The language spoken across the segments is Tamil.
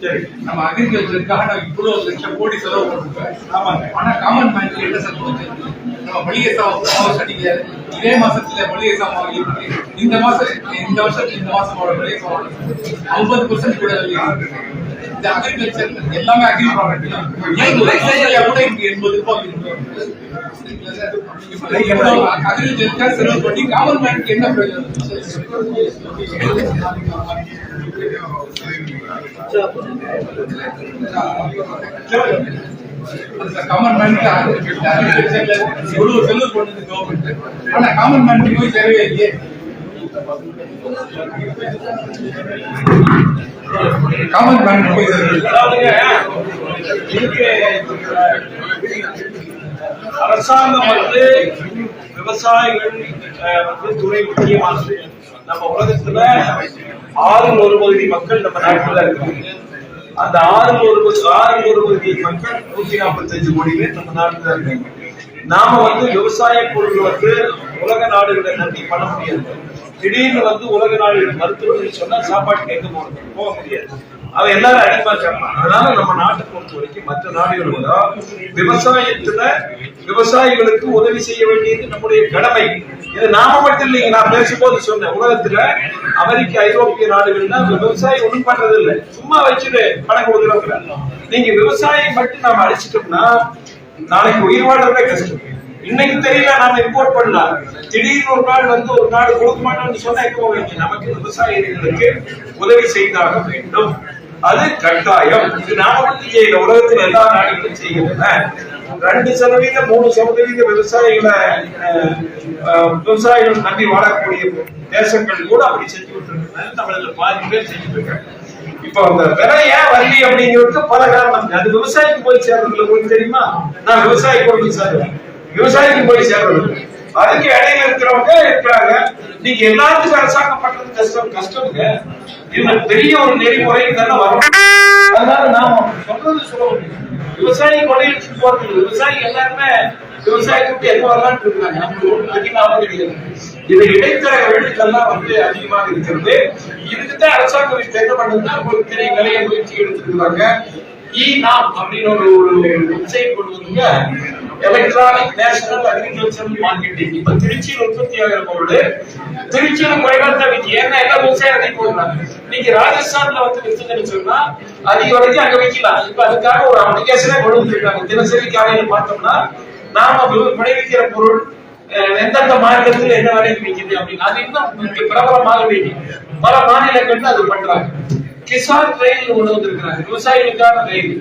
சரி நம்ம அக்ரிகல்ச்சருக்காக நான் இவ்வளவு லட்சம் கோடி செலவு பண்ணிருக்கேன் ஆமாங்க. ஆனா காமன் மேன்க்கு என்ன சார் நம்ம மளிகை சாமான் அடிக்கல இதே மாசத்துல மளிகை சாமான் இருக்கு இந்த மாசம் இந்த வருஷத்துல இந்த மாசமோட மளிகை சாமான் ஐம்பது பர்சன்ட் கூட இருக்கு. இந்த அக்ரிகல்ச்சர் எல்லாமே அக்ரி ப்ராடக்ட் ஏன் விவசாயியா கூட இங்க எண்பது ரூபாய் அக்ரிகல்ச்சருக்காக செலவு பண்ணி கவர்மெண்ட் மேன்க்கு என்ன காமன் மேன் இவ்வளவு செலவு பண்ணது கவர்மெண்ட் ஆனா காமன் மேன் போய் தேவையே இல்லையே. காமன் அரசாங்கம் வந்து விவசாயிகள் வந்து துறை முக்கியமானது. நம்ம உலகத்துல ஆறு ஒரு பகுதி மக்கள் நம்ம நாட்டுல இருக்காங்க. அந்த ஆறு ஒரு ஆறு ஒரு பகுதி மக்கள் நூத்தி நாற்பத்தஞ்சு கோடி பேர் நம்ம நாட்டுல இருக்காங்க. நாம வந்து விவசாய பொருள் வந்து உலக நாடுகளை நம்பி பண்ண முடியாது திடீர்னு வந்து உலக நாடுகள் மருத்துவர்கள் சொன்னா சாப்பாட்டுக்கு கேட்க போறது போக முடியாது. அவ எல்லாரும் அடிப்பா அதனால நம்ம நாட்டை பொறுத்த வரைக்கும் மற்ற நாடுகளோட விவசாயத்துல விவசாயிகளுக்கு உதவி செய்ய வேண்டியது நம்முடைய கடமை. இது நாம மட்டும் இல்லைங்க நான் பேசும்போது சொன்னேன். உலகத்துல அமெரிக்க ஐரோப்பிய நாடுகள்னா விவசாயம் ஒண்ணும் பண்றது இல்லை சும்மா வச்சுட்டு பணம் ஒதுக்குறாங்க நீங்க விவசாயம் மட்டும் நாம அழிச்சிட்டோம்னா நாளைக்கு உயிர் வாழ்றதே கஷ்டம். இன்னைக்கு தெரியல நாம இம்போர்ட் பண்ணலாம். திடீர்னு ஒரு நாள் வந்து ஒரு நாடு கொடுக்க மாட்டோம்னு சொன்னா இப்போ நமக்கு விவசாயிகளுக்கு உதவி செய்தாக வேண்டும். அது கட்டாயம். இது நாம மட்டும் செய்யல உலகத்தில் எல்லா நாடுகளும் செய்கின்றன ரெண்டு சதவீதம் மூணு சதவீத விவசாயிகளை அஹ், விவசாயிகள் நம்பி வாழக்கூடிய தேசங்கள் கூட அப்படி செஞ்சுட்டு இருக்காங்க தமிழ்ல பாதி பேர் செஞ்சுட்டு இருக்காங்க. இப்ப அந்த விலை ஏன் வரலி அப்படிங்கிறது பல காரணம் அது விவசாயிக்கு போய் சேர்றதுல உங்களுக்கு தெரியுமா? நான் விவசாயி கொண்டு சேர்றேன் விவசாயிக்கு போய் சேர்றது அதுக்கு இடையில இருக்கிறவங்க இருக்கிறாங்க. நீங்க எல்லாத்துக்கும் அரசாங்கம் பண்றது கஷ்டம் கஷ்டம்ங்க இது பெரிய ஒரு நெறிமுறை தானே வரும். அதனால நாம சொல்றது சொல்ல முடியும். விவசாயி கொடையிட்டு போறது விவசாயி எல்லாருமே விவசாயத்துக்கு எங்க வரலான்னு இருக்காங்க. நமக்கு ஒண்ணும் அதிகமாக கிடையாது இது இடைத்தரகர்கள் இதெல்லாம் வந்து அதிகமாக இருக்கிறது. இதுக்கு தான் அரசாங்கம் என்ன பண்ணுதுன்னா ஒரு தெரியும் நிலைய முயற்சி எடுத்துருக்காங்க இ நாம் அப்படின்னு ஒரு ஒரு வெப்சைட் கொண்டு வந்துங்க எலக்ட்ரானிக் நேஷனல் அக்ரிகல்ச்சர் மார்க்கெட்டிங் இப்ப திருச்சியில் உற்பத்தி ஆகிற பொருள் திருச்சியில குறைவாக தான் விற்கும் ஏன்னா எல்லா விவசாயம் அதிகம் போடுறாங்க நீங்க ராஜஸ்தான்ல வந்து வித்துங்கன்னு சொன்னா அதிக வரைக்கும் அங்க விற்கலாம் இப்ப அதுக்காக ஒரு அப்ளிகேஷனே கொண்டு வந்திருக்காங்க. தினசரி காலையில பார்த்தோம்னா நாம வி- விளைவிக்கிற பொருள் அஹ், எந்தெந்த மாநிலத்தில் என்ன விலைக்கு விற்குது அப்படின்னு. அது இன்னும் இங்க பிரபலமாக வேண்டிய பல மாநிலங்கள்ல அது பண்றாங்க. கிசான் ரயில் ஒண்ணு வந்திருக்கிறாங்க. விவசாயிகளுக்கான ரயில்.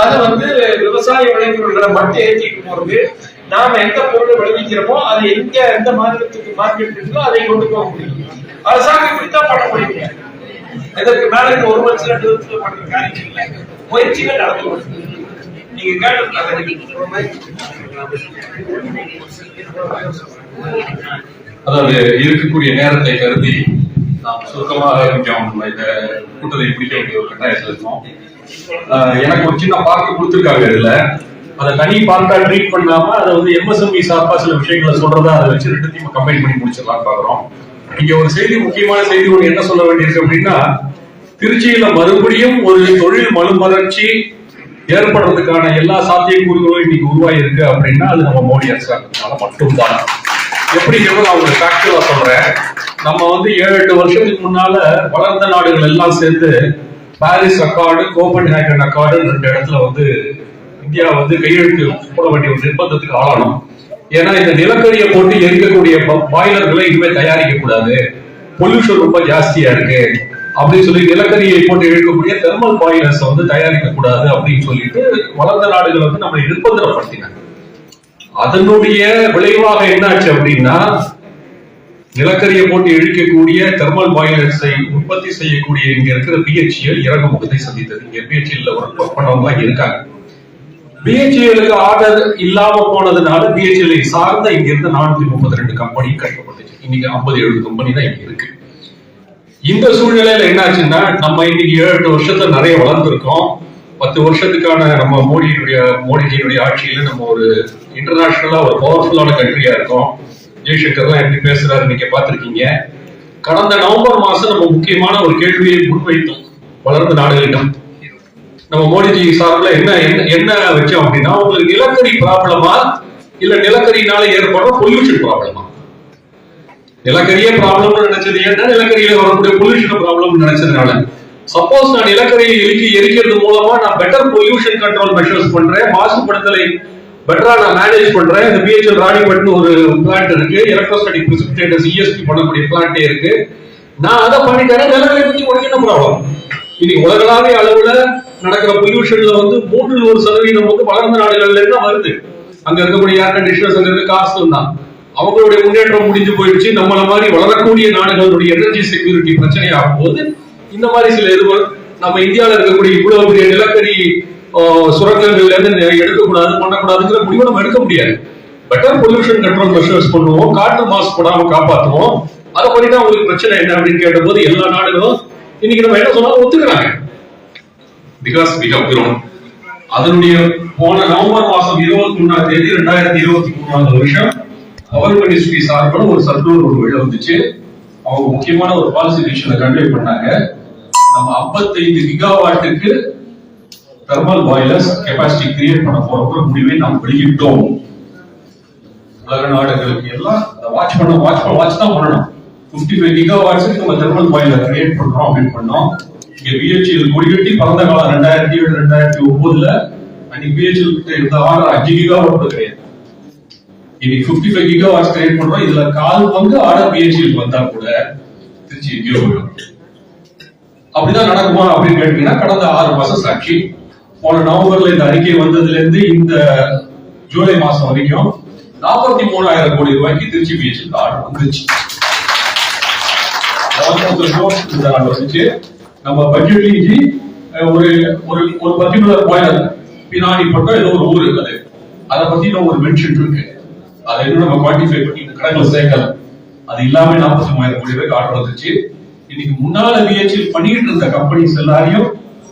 அது வந்து விவசாய விளைபொருள்களை மட்டும் ஏற்றிட்டு போறது. நாம எந்த பொருளை விளைவிக்கிறோமோ அது எங்க எந்த மாநிலத்துக்கு மார்க்கெட் இருக்கோ அதை கொண்டு போக முடியும். அரசாங்கம் இப்படித்தான் பண்ண முடியுங்க இதற்கு மேல இந்த ஒரு வருஷம் ரெண்டு வருஷத்துல பண்ற காரியம் இல்லை முயற்சிகள் நடந்து நீங்க கேட்டு அதாவது இருக்கக்கூடிய நேரத்தை கருதி நாம் சுருக்கமாக நம்ம இந்த கூட்டத்தை பிடிக்க வேண்டிய ஒரு கட்டாயத்தில் இருக்கோம் எனக்கு ஒரு சின்ன பார்க்க கொடுத்துருக்காங்க இதுல. அதை தனி பார்ட்டா ட்ரீட் பண்ணாம அதை வந்து எம்எஸ்எம்இ சார்பா சில விஷயங்களை சொல்றதா அதை வச்சு ரெண்டுத்தையும் கம்பைன் பண்ணி முடிச்சிடலாம் பாக்குறோம் இங்க ஒரு செய்தி முக்கியமான செய்தி ஒன்று என்ன சொல்ல வேண்டியிருக்கு அப்படின்னா திருச்சியில மறுபடியும் ஒரு தொழில் மறுமலர்ச்சி ஏற்படுறதுக்கான எல்லா சாத்தியக்கூறுகளும் இன்னைக்கு உருவாகி இருக்கு அப்படின்னா அது நம்ம மோடி அரசாங்கத்தினால மட்டும்தான். எப்படிங்கிறது நான் உங்களுக்கு ஃபேக்சுவலா சொல்றேன்? நம்ம வந்து ஏழு எட்டு வருஷத்துக்கு முன்னால வளர்ந்த நாடுகள் எல்லாம் சேர்ந்து Paris accord Copenhagen accord ரெண்டு இடத்துல வந்து இந்தியா வந்து கையெழுத்து போட வேண்டிய ஒரு நிர்பந்தத்துக்கு ஆளானோம். ஏன்னா இந்த நிலக்கரியை போட்டு எரிக்கக்கூடிய ப- பாய்லர்களை இனிமே தயாரிக்க கூடாது. பொல்யூஷன் ரொம்ப ஜாஸ்தியா இருக்கு. அப்படின்னு சொல்லி நிலக்கரியை போட்டு இழுக்கக்கூடிய தெர்மல் பாய்லர்ஸ் வந்து தயாரிக்க கூடாது அப்படின்னு சொல்லிட்டு வளர்ந்த நாடுகள் வந்து நம்மளை நிர்பந்தப்படுத்தினாங்க அதனுடைய விளைவாக என்னாச்சு அப்படின்னா நிலக்கரியை போட்டு இழுக்கக்கூடிய தெர்மல் பாய்லர்ஸை உற்பத்தி செய்யக்கூடிய இங்க இருக்கிற பிஹெச்எல் இறங்குமுகத்தை சந்தித்தது. இங்க பிஹெச்எல்ல ஒர்க் பண்ணவங்க இருக்காங்க. பிஹெச்எலுக்கு ஆர்டர் இல்லாம போனதுனால பிஹெச்எல் சார்ந்த இங்க இருந்த நானூத்தி முப்பத்தி ரெண்டு கம்பெனி கட்டப்பட்டுச்சு. இன்னைக்கு ஐம்பது எழுபது கம்பெனி தான் இங்க இருக்கு. இந்த சூழ்நிலையில என்னாச்சுன்னா நம்ம இன்னைக்கு ஏழு எட்டு வருஷத்துல நிறைய வளர்ந்துருக்கோம். பத்து வருஷத்துக்கான நம்ம மோடியினுடைய மோடிஜியினுடைய ஆட்சியில நம்ம ஒரு இன்டர்நேஷனலா ஒரு பவர்ஃபுல்லான கண்ட்ரியா இருக்கோம். ஜெய்சங்கர்லாம் எப்படி பேசுறாரு நீங்க பார்த்திருக்கீங்க. கடந்த நவம்பர் மாசம் நம்ம முக்கியமான ஒரு கேள்வியை முன்வைத்தோம். வளர்ந்த நாடுகளிடம். நம்ம மோடிஜி சார்பில் என்ன என்ன என்ன வச்சோம் அப்படின்னா உங்களுக்கு நிலக்கரி ப்ராப்ளமா இல்ல நிலக்கரினால ஏற்படுற பொல்யூஷன் ப்ராப்ளமா? நிலக்கரியே ப்ராப்ளம்னு நினைச்சது ஏன்னா நிலக்கரியில வரக்கூடிய பொல்யூஷன் ப்ராப்ளம் நினைச்சதுனால. சப்போஸ் நான் நிலக்கரியை எரிக்க எரிக்கிறது மூலமா நான் பெட்டர் பொல்யூஷன் கண்ட்ரோல் மெஷர்ஸ் பண்றேன் மாசுபடுத்தலை பெட்டரா நான் மேனேஜ் பண்றேன். இந்த பிஹெச்எல் ராணிபட்னு ஒரு பிளான்ட் இருக்கு. எலக்ட்ரோஸ்டாட்டிக் பிரிசிபிடேட்டர்ஸ் இஎஸ்பி பண்ணக்கூடிய பிளான்ட்டே இருக்கு. நான் அதை பண்ணிட்டேன் நிலக்கரி பத்தி உனக்கு என்ன ப்ராப்ளம்? இன்னைக்கு உலகளாவிய அளவுல நடக்கிற பொல்யூஷன்ல வந்து மூன்றில் ஒரு சதவீதம் வந்து வளர்ந்த நாடுகள்ல இருந்து வருது. அங்க இருக்கக்கூடிய ஏர் கண்டிஷனர்ஸ் அங்க இருக்க காசு தான். அவங்களுடைய முன்னேற்றம் முடிஞ்சு போயிடுச்சு. நம்மள மாதிரி வளரக்கூடிய நாடுகளுடைய எனர்ஜி செக்யூரிட்டி பிரச்சனை ஆகும்போது இந்த மாதிரி சில இது நம்ம இந்தியாவில் இருக்கக்கூடிய இவ்வளவு பெரிய நிலக்கரி சுரங்கங்கள்ல இருந்து எடுக்கக்கூடாது பண்ணக்கூடாதுங்கிற முடிவை நம்ம எடுக்க முடியாது. பெட்டர் பொல்யூஷன் கண்ட்ரோல் மெஷர்ஸ் பண்ணுவோம் காற்று மாசுபடாம காப்பாற்றுவோம் அதை பத்தி தான் உங்களுக்கு பிரச்சனை என்ன அப்படின்னு கேட்டபோது எல்லா நாடுகளும் இன்னைக்கு நம்ம என்ன சொன்னாலும் ஒத்துக்கிறாங்க. பிகாஸ் வி ஹவ் அதனுடைய போன நவம்பர் மாசம் இருபத்தி மூணாம் தேதி ரெண்டாயிரத்தி இருபத்தி மூணாம் வருஷம் கவர்மெண்ட் மினிஸ்ட்ரி சார்பில் ஒரு சர்க்குலர் ஒரு வெளில வந்துச்சு. அவங்க முக்கியமான ஒரு பாலிசி டிசிஷனை கன்வே பண்ணாங்க. நம்ம 55 கிகாவாட்டுக்கு தெர்மல் பாய்லர்ஸ் கெபாசிட்டி கிரியேட் பண்ண போற முடிவை நாம் வெளியிட்டோம். உலக நாடுகளுக்கு எல்லாம் வாட்ச் பண்ண வாட்ச் பண்ண வாட்ச் தான் பண்ணணும். 55 ஃபைவ் கிகா வாட்ஸுக்கு நம்ம தெர்மல் பாய்லர் கிரியேட் பண்றோம் அப்படின்னு பண்ணோம். இங்க பிஹெச்எல் கொடிகட்டி பறந்த காலம் ரெண்டாயிரத்தி ஏழு ரெண்டாயிரத்தி ஒன்பதுல அன்னைக்கு பிஹெச்எல் கிட்ட இருந்த ஆர்டர் அஞ்சு கிகா வாட் கிடையாது இன்னைக்கு 55 ஃபைவ் கிகா வாட்ஸ் கிரியேட் பண்றோம். இதுல கால் பங்கு ஆர்டர் பிஹெச்எல் வந்தா கூட திருச்சி எங்கேயோ போயிடும். அப்படிதான் நடக்குமா அப்படின்னு கேட்டீங்கன்னா கடந்த ஆறு மாசம் சாட்சி. போன நவம்பர்ல இந்த அறிக்கை வந்ததுல இருந்து இந்த ஜூலை மாசம் வரைக்கும் நாற்பத்தி மூணாயிரம் கோடி ரூபாய்க்கு திருச்சி பிஹெச் ஆர்டர் வந்துச்சு இந்த வந்துச்சு. நம்ம பட்ஜெட்லயும் ஒரு ஒரு ஒரு பர்டிகுலர் பாயிண்ட் பினாடி பட்டம் ஏதோ ஒரு ஊர் அது அதை பத்தி ஒரு மென்ஷன் இருக்கு. அதை இன்னும் நம்ம குவான்டிஃபை பண்ணி இந்த கணக்குல சேர்க்கல. அது இல்லாம நாற்பத்தி மூவாயிரம் கோடி ரூபாய்க்கு ஆர்டர் வந்துச்சு இன்னைக்கு முன்னால பிஹெச்எல் பண்ணிட்டு இருந்த கம்பெனிஸ் எல்லாரையும்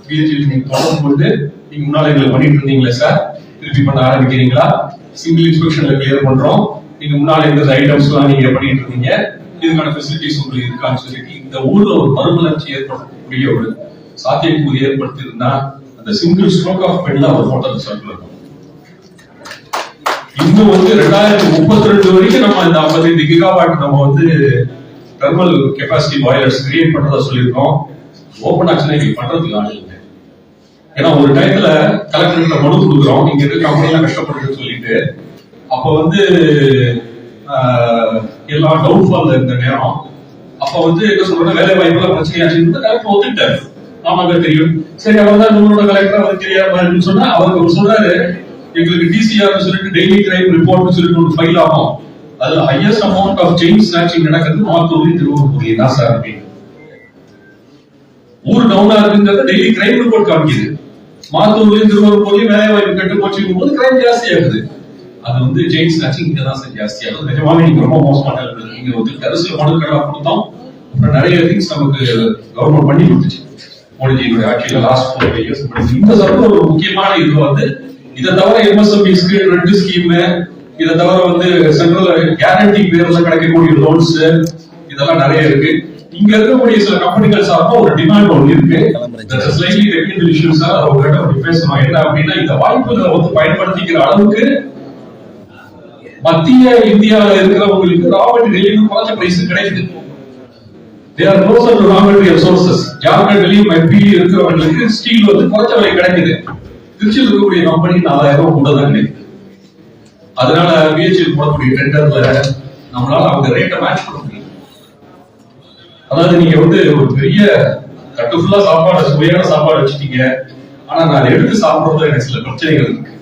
பிஹெச்எல் நீங்க தொடரும் கொண்டு நீங்க முன்னால எங்களை பண்ணிட்டு இருந்தீங்களே சார் திருப்பி பண்ண ஆரம்பிக்கிறீங்களா? சிங்கிள் இன்ஸ்பெக்ஷன்ல கிளியர் பண்றோம். நீங்க முன்னால இருந்த ஐட்டம்ஸ் எல்லாம் நீங்க பண்ணிட்டு இருந்தீங்க? இதுக்கான ஃபெசிலிட்டிஸ் உங்களுக்கு இருக்கான்னு சொல்லிட்டு இந்த ஊர்ல ஒரு மறுமலர்ச்சி ஏற்படக்கூடிய ஒரு சாத்தியக்கூறு ஏற்படுத்தி இருந்தா அந்த சிங்கிள் ஸ்ட்ரோக் ஆஃப் பென்ல அவர் போட்டது சர்க்குலர் இன்னும் வந்து ரெண்டாயிரத்தி முப்பத்தி ரெண்டு வரைக்கும் நம்ம இந்த ஐம்பத்தைந்து கிகாவாட் நம்ம வந்து தெர்மல் கெப்பாசிட்டி பாய்லர்ஸ் கிரியேட் பண்றதா சொல்லியிருக்கோம். ஓப்பன் ஆக்ஷன் இன்னைக்கு பண்றதுக்கு ஆள் இல்லை. ஏன்னா ஒரு டயத்துல கலெக்டர்கிட்ட மனு கொடுக்குறோம். இங்க இருக்க கம்பெனி எல்லாம் கஷ்டப்படுதுன்னு சொல்லிட்டு. அப்ப வந்து ஆஹ், எல்லாம் டவுன்ஃபால் இருந்த நேரம் அப்ப வந்து என்ன சொல்றோம் வேலை வாய்ப்புல பிரச்சனையாச்சுன்னு கலெக்டர் ஒத்துக்கிட்டாரு. ஆமாங்க தெரியும். சரி அவர் தான் உங்களோட கலெக்டர் அவர் தெரியாம சொன்னா அவர் அவர் சொல்றாரு எங்களுக்கு டிசிஆர் சொல்லிட்டு டெய்லி கிரைம் ரிப்போர்ட் சொல்லிட்டு ஒரு ஃபைல் ஆகும். அதுல highest amount of chain snatching நடக்கிறது மாத்தூரின் திருவள்ளூர் தான் சார் அப்படின்னு ஊர் டவுனா இருக்குங்கிறத டெய்லி கிரைம் ரிப்போர்ட் காமிக்குது. மாத்தூர்லயும் திருவள்ளூர்லயும் வேலை வாய்ப்பு கட்டு போச்சுங்கும் போது கிரைம் ஜாஸ்தி ஆகுது. அது வந்து ஜெயின் ஸ்நாச்சிங் இங்க தான் சார் ஜாஸ்தி ஆகுது. நிஜமாவே நீங்க ரொம்ப மோசமான இருக்குது நீங்க வந்து அரசியல் மனுக்கள்லாம் கொடுத்தோம். அப்புறம் நிறைய திங்ஸ் நமக்கு கவர்மெண்ட் பண்ணி கொடுத்துச்சு. மோடிஜியினுடைய ஆட்சியில லாஸ்ட் ஃபோர் இயர்ஸ் இந்த சர்க்கிள் ஒரு முக்கியமான இது வந்து இதை தவிர எம்எஸ்எம்இஸ்க்கு ரெண்டு ஸ்கீமு இதை தவிர வந்து சென்ட்ரல் கேரண்டி பேர்ல கிடைக்கக்கூடிய லோன்ஸ் இதெல்லாம் நிறைய இருக்கு. இங்க இருக்கக்கூடிய சில கம்பெனிகள் சார்பா ஒரு டிமாண்ட் ஒன்று இருக்கு. Slightly technical issues sir. அவங்ககிட்ட அப்படி பேசணும். என்ன அப்படின்னா இந்த வாய்ப்புகளை வந்து பயன்படுத்திக்கிற அளவுக்கு மத்திய இந்தியாவில் இருக்கிறவங்களுக்கு ரா மெட்டீரியல் குறைஞ்ச பிரைஸ் கிடைக்குது closer to raw material sources ஜார்க்கண்ட்லயும் MP இருக்கிறவங்களுக்கு ஸ்டீல் வந்து குறைஞ்ச விலை கிடைக்குது. திருச்சியில் இருக்கக்கூடிய கம்பெனி நாலாயிரம் ரூபாய் கூட தான் கிடைக்குது அதனால பிஹெச்எல் போடக்கூடிய டெண்டர்ல நம்மளால அவங்க ரேட்டை மேட்ச் பண்ண முடியும் அதாவது நீங்க வந்து ஒரு பெரிய கட்டு ஃபுல்லா சாப்பாடு சுவையான சாப்பாடு வச்சுட்டீங்க. ஆனா நான் எடுத்து சாப்பிடுறதுல எனக்கு சில பிரச்சனைகள் இருக்கு.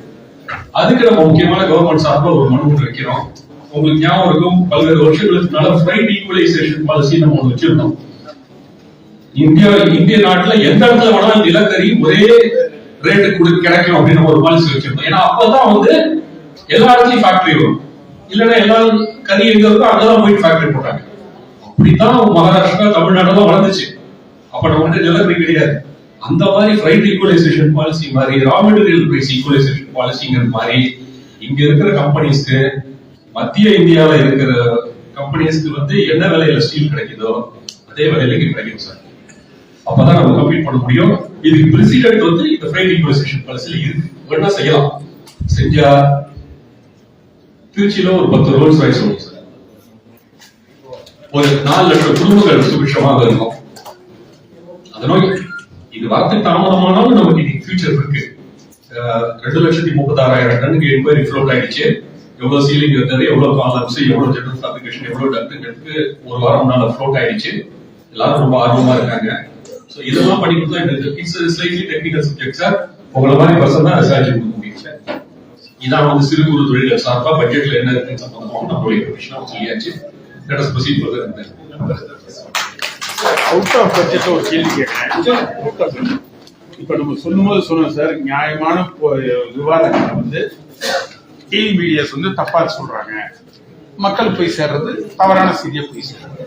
அதுக்கு நம்ம முக்கியமான கவர்மெண்ட் சார்பில் ஒரு மனு ஒன்று வைக்கிறோம். உங்களுக்கு ஞாபகம் இருக்கும் பல்வேறு வருஷங்களுக்கு முன்னால ஃப்ரைட் ஈக்குவலைசேஷன் பாலிசி நம்ம ஒன்று வச்சிருந்தோம். இந்தியா இந்திய நாட்டுல எந்த இடத்துல வேணாலும் நிலக்கரி ஒரே ரேட்டு கொடு கிடைக்கும் அப்படின்னு ஒரு பாலிசி வச்சிருந்தோம். ஏன்னா அப்பதான் வந்து எல்லா இடத்துலயும் ஃபேக்டரி வரும் இல்லைன்னா எல்லா கறி எங்க இருக்கோ அங்கதான் போய் ஃபேக்டரி போட்டாங்க. அப்படித்தான் மகாராஷ்டிரா தமிழ்நாடுலாம் வளர்ந்துச்சு. அப்ப நம்ம வந்து நிலக்கரி கிடையாது. அந்த மாதிரி ஃப்ரைட் ஈக்குவலைசேஷன் பாலிசி மாதிரி ரா மெட்டீரியல் பிரைஸ் ஈக்குவலைசேஷன் பாலிசிங்கிற மாதிரி இங்க இருக்கிற கம்பெனிஸ்க்கு மத்திய இந்தியாவில் இருக்கிற கம்பெனிஸ்க்கு வந்து என்ன விலையில ஸ்டீல் கிடைக்குதோ அதே விலையில இங்க கிடைக்கும் சார். அப்பதான் நம்ம கம்ப்ளீட் பண்ண முடியும். இதுக்கு பிரசிடென்ட் வந்து இந்த ஃப்ரைட் ஈக்குவலைசேஷன் பாலிசியில் இருக்கு. வேணா செய்யலாம். செஞ்சா திருச்சியில ஒரு பத்து ரோல்ஸ் ரைஸ் வரும் சார். ஒரு நாலு லட்சம் குடும்பங்கள் சுபிஷமாக இருக்கும். அதனால இது வார்த்தை தாமதமானாலும் நமக்கு இன்னைக்கு ஃபியூச்சர் இருக்கு. ரெண்டு லட்சத்தி முப்பத்தாறாயிரம் டன்னுக்கு என்கொயரி ஃப்ளோட் ஆயிடுச்சு. எவ்வளவு சீலிங் இருந்தது எவ்வளவு காலம்ஸ் எவ்வளவு ஜெனரல் ஃபேப்ரிகேஷன் எவ்வளவு டக்குங்கிறதுக்கு ஒரு வாரம் முன்னால ஃப்ளோட் ஆயிடுச்சு. எல்லாரும் ரொம்ப ஆர்வமா இருக்காங்க. ஸோ இதெல்லாம் படிக்கிறது தான் எனக்கு it's slightly technical subject sir உங்களை மாதிரி பர்சன் தான் ரிசர்ச் பண்ண முடியும் சார் இதான் வந்து சிறு குறு தொழில்கள் சார்பா பட்ஜெட்ல என்ன இருக்குன்னு சம்பந்தமாக நம்மளுடைய கமிஷனாக சொல்லியாச்சு let us proceed out of பட்ஜெட்ல ஒரு கேள்வி பட்ஜெட் இப்ப நம்ம சொல்லும்போது சொன்னோம் சார் நியாயமான விவாதங்களை வந்து டிவி மீடியாஸ் வந்து தப்பா சொல்றாங்க. மக்கள் போய் சேர்றது தவறான செய்தியை போய் சேர்றது.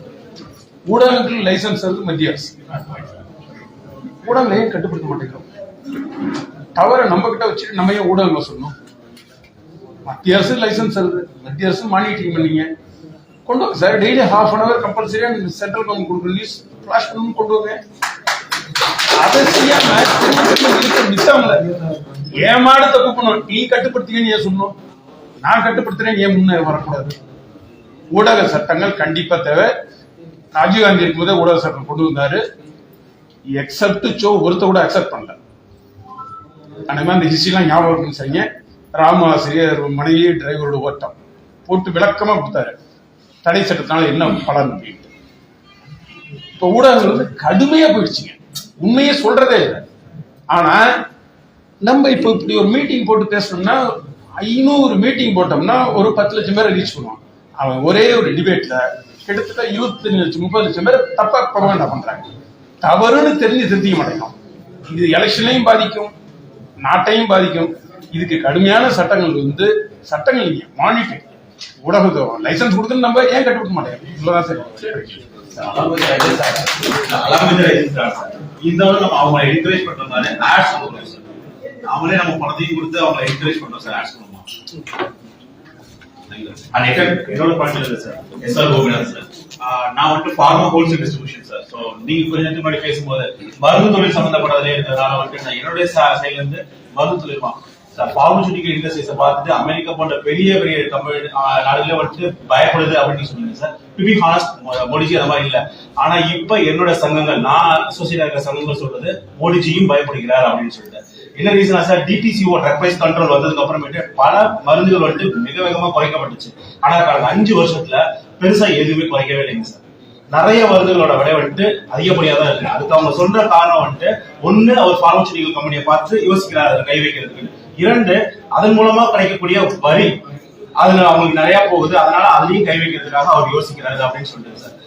ஊடகங்களுக்கு லைசன்ஸ் இருக்கு மத்திய அரசு. ஊடகங்களை ஏன் கட்டுப்படுத்த மாட்டேங்கிறோம்? தவற நம்ம கிட்ட வச்சுட்டு நம்ம ஏன் ஊடகங்களை சொல்லணும்? மத்திய அரசு லைசன்ஸ் இருக்கு மத்திய அரசு மானிட்டரிங் பண்ணீங்க. கொண்டு வாங்க sir daily half an hour கம்பல்சரியா சென்ட்ரல் கவர்மெண்ட் கொடுக்குற நியூஸ் ஃபிளாஷ் பண்ணி கொண்டு வாங்க. அதை செய்யாம மிஸ் ஆகல. ஏமாட தப்பு பண்ணுவோம் நீ கட்டுப்படுத்தீங்கன்னு ஏன் சொன்னோம் நான் கட்டுப்படுத்துறேன் ஏன் முன்னே வரக்கூடாது? ஊடக சட்டங்கள் கண்டிப்பா தேவை. ராஜீவ்காந்தி இருக்கும்போதே ஊடக சட்டம் கொண்டு வந்தாரு. எக்ஸப்ட் சோ ஒருத்த கூட அக்செப்ட் பண்ணல. அந்த மாதிரி அந்த ஹிஸ்டரிலாம் ஞாபகம் இருக்குன்னு சரிங்க? ராமாசிரியர் மனைவி டிரைவரோட ஓட்டம். போட்டு விளக்கமா கொடுத்தாரு. தடை சட்டத்தினால என்ன பலன் அப்படின்ட்டு இப்ப ஊடகங்கள் வந்து கடுமையா போயிடுச்சுங்க. உண்மையே சொல்றதே இல்லை. ஆனா நம்ம இப்ப இப்படி ஒரு மீட்டிங் போட்டு பேசணும்னா ஐநூறு மீட்டிங் போட்டோம்னா ஒரு பத்து லட்சம் பேரை ரீச் பண்ணுவான். அவன் ஒரே ஒரு டிபேட்ல கிட்டத்தட்ட இருபத்தஞ்சு லட்சம் முப்பது லட்சம் பேர் தப்பா ப்ரொபகண்டா பண்றாங்க. தவறுன்னு தெரிஞ்சு திருத்திக்க மாட்டேங்கும் இது எலெக்ஷனையும் பாதிக்கும் நாட்டையும் பாதிக்கும் இதுக்கு கடுமையான சட்டங்கள் வந்து சட்டங்கள் இல்லைங்க மானிட்டர். ஊடகத்தை லைசன்ஸ் கொடுத்து நம்ம ஏன் கட்டுப்படுத்த மாட்டேங்கிறோம் இவ்வளவுதான் சரி. இருந்தாலும் நம்ம அவங்களை என்கரேஜ் பண்ற மாதிரி ஆட்ஸ் கொடுக்கணும் சார் அவங்களே நம்ம பணத்தையும் கொடுத்து அவங்களை என்கரேஜ் பண்றோம் சார் ஆட்ஸ் பண்ணுமா என்னோட பாயிண்ட் இல்லை sir S R Gopinath sir நான் வந்துட்டு pharma wholesale distribution sir so நீங்க கொஞ்ச நேரத்துக்கு முன்னாடி பேசும்போது மருந்து தொழில் சம்பந்தப்பட்டதுல இருக்கிறதுனால வந்துட்டு நான் என்னுடைய சைட்ல இருந்து மருந்து தொழில் சார் பார்மசூட்டிக்கல் இண்டஸ்ட்ரீஸை பார்த்துட்டு அமெரிக்கா போன்ற பெரிய பெரிய கம்பெனி நாடுகளே வந்துட்டு பயப்படுது அப்படின்னு சொன்னீங்க சார் டு பி ஹானஸ்ட் மோடிஜி அந்த மாதிரி இல்ல. ஆனா இப்ப என்னோட சங்கங்கள் நான் அசோசியேட் இருக்கிற சங்கங்கள் சொல்றது மோடிஜியும் பயப்படுகிறார் அப்படின்னு சொல்லிட்டு என்ன ரீசனா sir DPCO drug price control வந்ததுக்கு அப்புறமேட்டு பல மருந்துகள் வந்துட்டு மிக வேகமா குறைக்கப்பட்டுச்சு. ஆனா கடந்த அஞ்சு வருஷத்துல பெருசா எதுவுமே குறைக்கவே இல்லைங்க சார் நிறைய மருந்துகளோட விலை வந்துட்டு அதிகப்படியா தான் இருக்கு. அதுக்கு அவங்க சொல்ற காரணம் வந்துட்டு ஒண்ணு அவர் பார்மசூட்டிக்கல் கம்பெனியை பார்த்து யோசிக்கிறார் அதை கை வைக்கிறதுக்கு இரண்டு அதன் மூலமா கிடைக்கக்கூடிய வரி. அதுல அவங்களுக்கு நிறைய போகுது. அதனால அதையும் கை வைக்கிறதுக்காக அவர் யோசிக்கிறாரு அப்படின்னு சொல்லிட்டு சார்.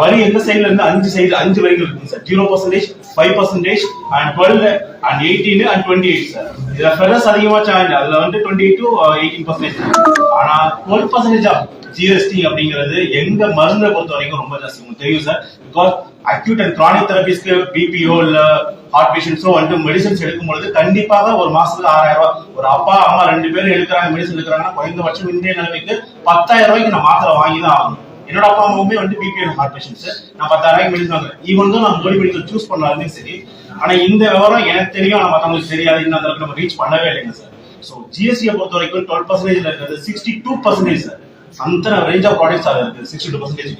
வரி எந்த சைடுல இருந்து அஞ்சு சைடு அஞ்சு வரிகள் இருக்கும் sir zero percentage five percentage and twelve and eighteen and twenty eight sir இதுல ஃபெரஸ் அதிகமா சார்ஜ் அதுல வந்து டுவெண்ட்டி டு எயிட்டீன் பர்சன்டேஜ் ஆனா டுவெல் பர்சன்டேஜ் ஆஃப் ஜிஎஸ்டி அப்படிங்கிறது எங்க மருந்தை பொறுத்த வரைக்கும் ரொம்ப ஜாஸ்தி உங்களுக்கு தெரியும் sir because acute and chronic தெரபிஸ்க்கு BPO இல்ல ஹார்ட் பேஷண்ட்ஸோ வந்து மெடிசன்ஸ் எடுக்கும் பொழுது கண்டிப்பாக ஒரு மாசத்துக்கு ஆறாயிரம் ரூபாய் ஒரு அப்பா அம்மா ரெண்டு பேரும் எடுக்கிறாங்க மெடிசன் எடுக்கிறாங்கன்னா குறைந்தபட்சம் இந்திய நிலைமைக்கு பத்தாயிரம் ரூபாய்க்கு நான் மாத்திரை வாங்கி தான் ஆகணும். என்னோட அப்பா அம்மாவுமே வந்து பிபி ஹார்ட் ஹார்ட் சார் நான் பத்தாயிரம் மெடிசன் வாங்குறேன் ஈவன் தான் நான் ஜோடி மெடிக்கல் சூஸ் பண்ணாலுமே சரி ஆனா இந்த விவரம் எனக்கு தெரியும். ஆனா மத்தவங்களுக்கு தெரியாது. இன்னும் அந்த அளவுக்கு நம்ம ரீச் பண்ணவே இல்லைங்க சார் ஸோ ஜிஎஸ்டியை பொறுத்த வரைக்கும் டுவெல் பர்சன்டேஜ்ல இருக்கிறது சிக்ஸ்டி டூ பர்சன்டேஜ் சார் அந்த ரேஞ்ச் ஆஃப் ப்ராடக்ட்ஸ் அது இருக்கு sixty two percentage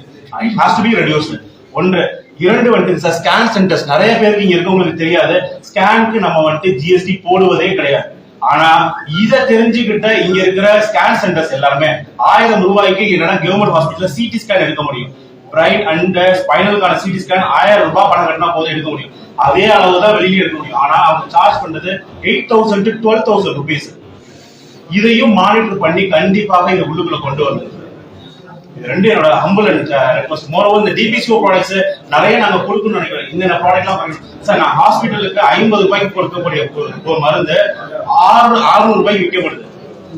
has to be reduced ஒன்று இரண்டு வந்துட்டு சார் ஸ்கேன் சென்டர்ஸ் நிறைய பேருக்கு இங்க இருக்கவங்களுக்கு தெரியாது. ஸ்கேனுக்கு நம்ம வந்துட்டு ஜிஎஸ்டி போடுவதே கிடையாது. ஆனா இத தெரிஞ்சுக்கிட்ட இங்க இருக்கிற ஸ்கேன் சென்டர்ஸ் எல்லாருமே ஆயிரம் ரூபாய்க்கு என்னன்னா கவர்மெண்ட் ஹாஸ்பிட்டல்ல சிடி ஸ்கேன் எடுக்க முடியும். பிரைன் அண்ட் ஸ்பைனலுக்கான சிடி ஸ்கேன் ஆயிரம் ரூபாய் பணம் கட்டினா போதும் எடுக்க முடியும். அதே அளவு தான் வெளியே எடுக்க முடியும். ஆனா அவங்க சார்ஜ் பண்றது eight thousand to twelve thousand rupees இதையும் மானிட்டர் பண்ணி கண்டிப்பாக இந்த உள்ளுக்குள்ள கொண்டு வந்து இது ரெண்டு என்னோட ஹம்பிள் ரெக்வஸ்ட் மோரோவர் இந்த டிபிசிஓ ப்ராடக்ட்ஸ் நிறைய நாங்க கொடுக்கணும்னு நினைக்கிறோம். இந்த ப்ராடக்ட்லாம் சார் நான் ஹாஸ்பிட்டலுக்கு ஐம்பது ரூபாய்க்கு கொடுக்கக்கூடிய ஒரு- மருந்து ஆறு அறுநூறு ரூபாய்க்கு விற்கப்படுது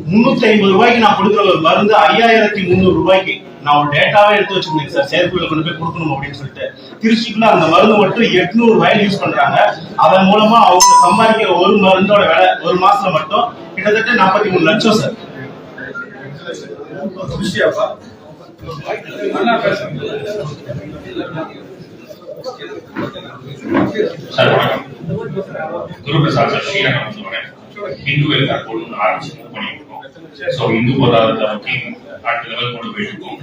முன்னூத்தி ஐம்பது ரூபாய்க்கு நான் கொடுக்குற ஒரு மருந்து ஐயாயிரத்தி முந்நூறு ரூபாய்க்கு நான் ஒரு டேட்டாவே எடுத்து வச்சிருந்தேன் சார். செயற்குள்ள கொண்டு போய் கொடுக்கணும் அப்படின்னு சொல்லிட்டு. திருச்சிக்குள்ள அந்த மருந்து மட்டும் எட்நூறு ரூபாய் யூஸ் பண்றாங்க. அதன் மூலமா அவங்க சம்பாதிக்கிற ஒரு மருந்தோட விலை ஒரு மாசத்துல மட்டும் கிட்டத்தட்ட நாற்பத்தி மூணு லட்சம் சார். நல்லா சார் ஸ்ரீரங்கம் சொல்றேன் இந்து வெல்ஃபேர் ஆரம்பிச்சு பண்ணிட்டு இருக்கோம் ஸோ இந்து பொருளாதாரத்தை அடுத்த லெவல் கொண்டு போயிட்டு இருக்கோம்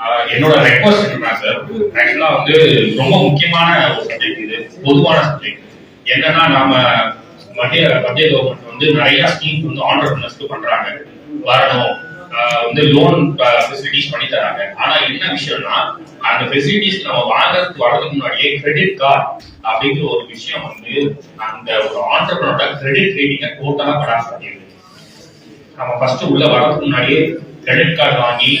ஆஹ் என்னோட ரெக்வஸ்ட் என்னன்னா சார் ஆக்சுவலா வந்து ரொம்ப முக்கியமான ஒரு சப்ஜெக்ட் இது பொதுவான சப்ஜெக்ட் என்னன்னா நாம மத்திய மத்திய கவர்மெண்ட் வந்து நிறைய ஸ்கீம் வந்து ஆண்டர்பிரினர்ஸ்க்கு பண்றாங்க வரணும் வந்து லோன் ஃபெசிலிட்டிஸ் பண்ணி தராங்க. ஆனா என்ன விஷயம்னா அந்த ஃபெசிலிட்டிஸ் நம்ம வாங்குறதுக்கு வரதுக்கு முன்னாடியே கிரெடிட் கார்டு அப்படிங்கிற ஒரு விஷயம் வந்து அந்த ஒரு ஆண்டர்பிரினரோட கிரெடிட் ரேட்டிங்க டோட்டலா படாஸ் பண்ணிடுது நம்ம ஃபர்ஸ்ட் உள்ள வரதுக்கு முன்னாடியே கிரெடிட் கார்டு வாங்கி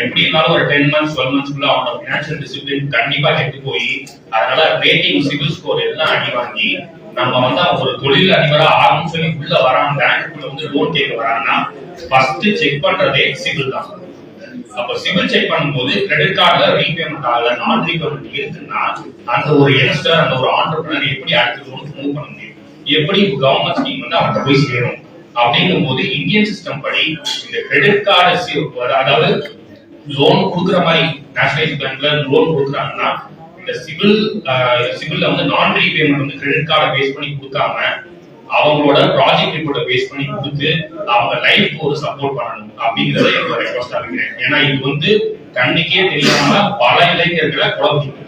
எப்படி இருந்தாலும் ஒரு டென் மந்த்ஸ் டுவெல் மந்த்ஸ்க்குள்ள அவனோட பினான்சியல் டிசிப்ளின் கண்டிப்பா கெட்டு போய் அதனால ரேட்டிங் சிவில் ஸ்கோர் எல்லாம் அடி வாங்கி நம்ம வந்து ஒரு தொழில் அதிபரா ஆகணும்னு சொல்லி உள்ள வராங்க பேங்க்குள்ள வந்து லோன் கேட்க வராங்கன்னா ஃபர்ஸ்ட் செக் பண்றதே சிவில் தான். அப்ப சிவில் செக் பண்ணும்போது கிரெடிட் கார்டுல ரீபேமெண்ட் ஆகல நான் ரீபேமெண்ட் இருக்குன்னா அந்த ஒரு யங்ஸ்டர் அந்த ஒரு ஆண்டர்பிரினர் எப்படி அடுத்த லோனுக்கு மூவ் பண்ண முடியும்? எப்படி கவர்மெண்ட் ஸ்கீம் வந்து அவர்கிட்ட போய் சேரும்? அப்படிங்கும் போது இந்தியன் சிஸ்டம் படி இந்த கிரெடிட் கார்டு அதாவது லோன் கொடுக்குற மாதிரி நேஷனலைஸ் பேங்க்ல லோன் கொடுக்குறாங்கன்னா இந்த சிவில் சிவில்ல வந்து நான் ரீபேமெண்ட் வந்து கிரெடிட் கார்டை பேஸ் பண்ணி கொடுக்காம அவங்களோட ப்ராஜெக்ட் ரிப்போர்ட்டை பேஸ் பண்ணி கொடுத்து அவங்க லைஃப் ஒரு சப்போர்ட் பண்ணணும் அப்படிங்கறத என்னோட ரெக்வஸ்டா வைக்கிறேன். ஏன்னா இது வந்து கண்ணுக்கே தெரியாம பல இளைஞர்களை கொலை இருக்கு.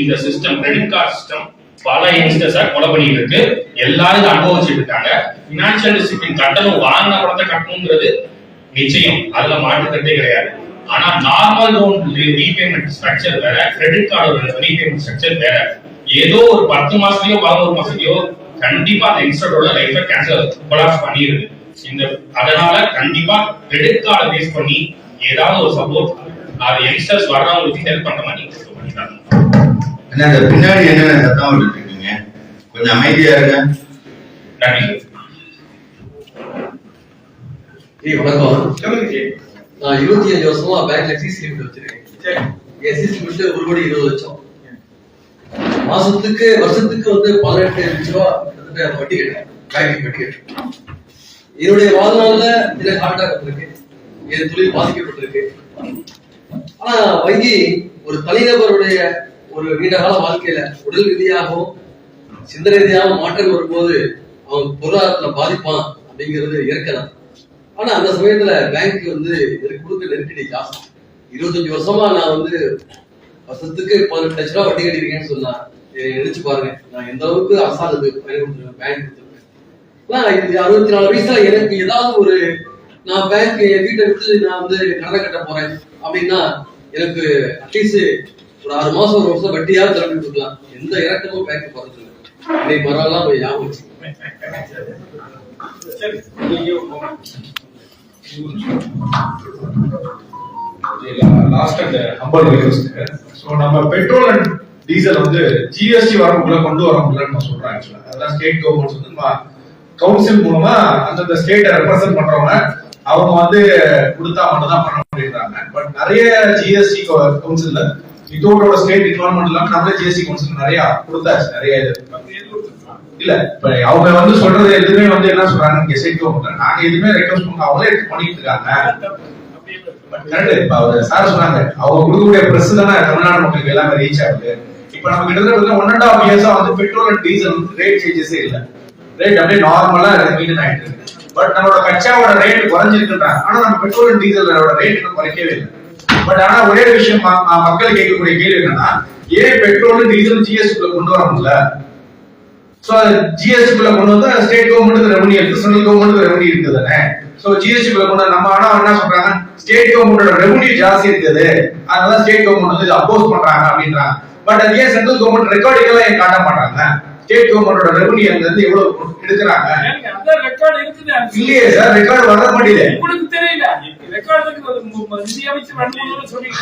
இந்த சிஸ்டம் கிரெடிட் கார்டு சிஸ்டம் பல யங்ஸ்டர்ஸா கொலை பண்ணிட்டு இருக்கு. எல்லாரும் இதை அனுபவிச்சுட்டு இருக்காங்க. பினான்சியல் டிசிப்ளின் கட்டணம் வாங்கின படத்தை கட்டணுங்கிறது நிச்சயம். அதுல மாற்றுக்கட்டே கிடையாது. ஆனா நார்மல் லோன் ரீபேமெண்ட் ஸ்ட்ரக்சர் வேற கிரெடிட் கார்டோட ரீபேமெண்ட் ஸ்ட்ரக்சர் வேற. ஏதோ ஒரு பத்து மாசத்துலயோ பதினோரு மாசத்துலயோ கண்டிப்பா அந்த யங்ஸ்டரோட லைஃபை கேன்சல் கொலாப்ஸ் பண்ணிடுது இந்த அதனால கண்டிப்பா கிரெடிட் கார்டை பேஸ் பண்ணி ஏதாவது ஒரு சப்போர்ட் அது யங்ஸ்டர்ஸ் வர்றவங்களுக்கு ஹெல்ப் பண்ற மாதிரி பண்ணிட்டாங்க பின்னாடி என்னென்ன சத்தம் இருக்கீங்க? கொஞ்சம் அமைதியா இருங்க. நன்றி. வணக்கம். நான் இருபத்தி அஞ்சு வருஷமா பேங்க்ல சிசி லிமிட் வச்சிருக்கேன். சரி. என் சிசி லிமிட் ஒரு கோடி இருபது லட்சம். மாசத்துக்கு வருஷத்துக்கு வந்து பதினெட்டு லட்சம் ரூபா கிட்டத்தட்ட வட்டி கட்டேன் பேங்க் வட்டி கட்டேன் என்னுடைய வாழ்நாள்ல சில ஹார்ட் வந்திருக்கு. என் தொழில் பாதிக்கப்பட்டிருக்கு. ஆனா வங்கி ஒரு தனிநபருடைய ஒரு நீண்ட கால வாழ்க்கையில உடல் ரீதியாகவும் சிந்தனை ரீதியாகவும் மாற்றம் வரும்போது அவன் பொருளாதாரத்துல பாதிப்பான் அப்படிங்கிறது இயற்கை தான். ஆனா அந்த சமயத்துல பேங்க் வந்து கொடுக்க கொடுத்த நெருக்கடி ஜாஸ்தி. இருபத்தஞ்சு வருஷமா நான் வந்து வருஷத்துக்கு பதினெட்டு லட்ச ரூபா வட்டி கட்டிருக்கேன்னு சொன்னா எ- நினைச்சு பாருங்க. நான் எந்த அளவுக்கு அரசாங்கத்துக்கு பேங்க் கொடுத்துருக்கேன் அறுபத்தி நாலு வயசுல எனக்கு ஏதாவது ஒரு நான் பேங்க் என் வீட்டை விட்டு நான் வந்து கடன் கட்ட போறேன் அப்படின்னா எனக்கு அட்லீஸ்ட் ஒரு ஆறு மாசம் ஒரு வருஷம் வட்டியாவது திறந்து கொடுக்கலாம். எந்த இறக்கமும் பேங்க் போறது இல்லை இன்னைக்கு மரம் போய் ஞாபகம் வச்சுக்கோங்க. Last and humble request so நம்ம பெட்ரோல் அண்ட் டீசல் வந்து ஜிஎஸ்டி வரக்குள்ள கொண்டு வர முடியலன்னு நான் சொல்றேன் ஆக்சுவலா அதெல்லாம் ஸ்டேட் கவர்மெண்ட்ஸ் வந்து கவுன்சில் மூலமா அந்தந்த ஸ்டேட்டை ரெப்ரசென்ட் பண்றவங்க அவங்க வந்து கொடுத்தா மட்டும் தான் பண்ண முடியுறாங்க பட் நிறைய ஜிஎஸ்டி கவுன்சில்ல வித்தவுட்டோட ஸ்டேட் ரிக்வயர்மெண்ட் இல்லாம நம்மளே ஜேசி கவுன்சில் நிறைய கொடுத்தாச்சு நிறைய இது. இல்ல இப்ப அவங்க வந்து சொல்றது எதுவுமே வந்து என்ன சொல்றாங்க இங்க ஸ்டேட் கவர்மெண்ட் நாங்க எதுவுமே ரெக்வஸ்ட் பண்ண அவங்களே பண்ணிட்டு இருக்காங்க. கரெக்ட். இப்ப அவர் சார் சொன்னாங்க அவங்க கொடுக்கக்கூடிய பிரஸ் தானே தமிழ்நாடு மக்களுக்கு எல்லாமே ரீச் ஆகுது. இப்ப நம்ம கிட்டத்தட்ட ஒன் அண்ட் ஹாஃப் இயர்ஸா வந்து பெட்ரோல் அண்ட் டீசல் ரேட் சேஞ்சஸே இல்ல. ரேட் அப்படியே நார்மலா மெயின்டைன் ஆயிட்டு இருக்கு. பட் நம்மளோட கச்சாவோட ரேட் குறைஞ்சிருக்குன்றாங்க. ஆனா நம்ம பெட்ரோல் அண்ட் டீசலோட ரேட் இன்னும் குறைக்கவே இல்லை. பட் ஆனா ஒரே விஷயம் மக்கள் கேட்கக்கூடிய கேள்வி என்னன்னா ஏன் பெட்ரோல் டீசல் ஜிஎஸ்டி கொண்டு வர முடியல சோ ஜிஎஸ்டி குள்ள கொண்டு வந்தா ஸ்டேட் கவர்மெண்ட் ரெவன்யூ இருக்கு சென்ட்ரல் கவர்மெண்ட் ரெவன்யூ இருக்குது தானே சோ ஜிஎஸ்டி குள்ள கொண்டு நம்ம ஆனா என்ன சொல்றாங்க? ஸ்டேட் கவர்மெண்டோட ரெவன்யூ ஜாஸ்தி இருக்குது. அதனால ஸ்டேட் கவர்மெண்ட் வந்து அப்போஸ் பண்றாங்க அப்படின்றாங்க. பட் அது ஏன் சென்ட்ரல் கவர்மெண்ட் ரெக்கார்டிங் ஏன் காட்ட மாட்டாங்க? ஸ்டேட் கவர்மெண்டோட ரெவன்யூ அங்க இருந்து எவ்வளவு எடுக்கிறாங்க? இல்லையே சார் ரெக்கார்டு வர மாட்டேங்குது. உங்களுக்கு தெரியல.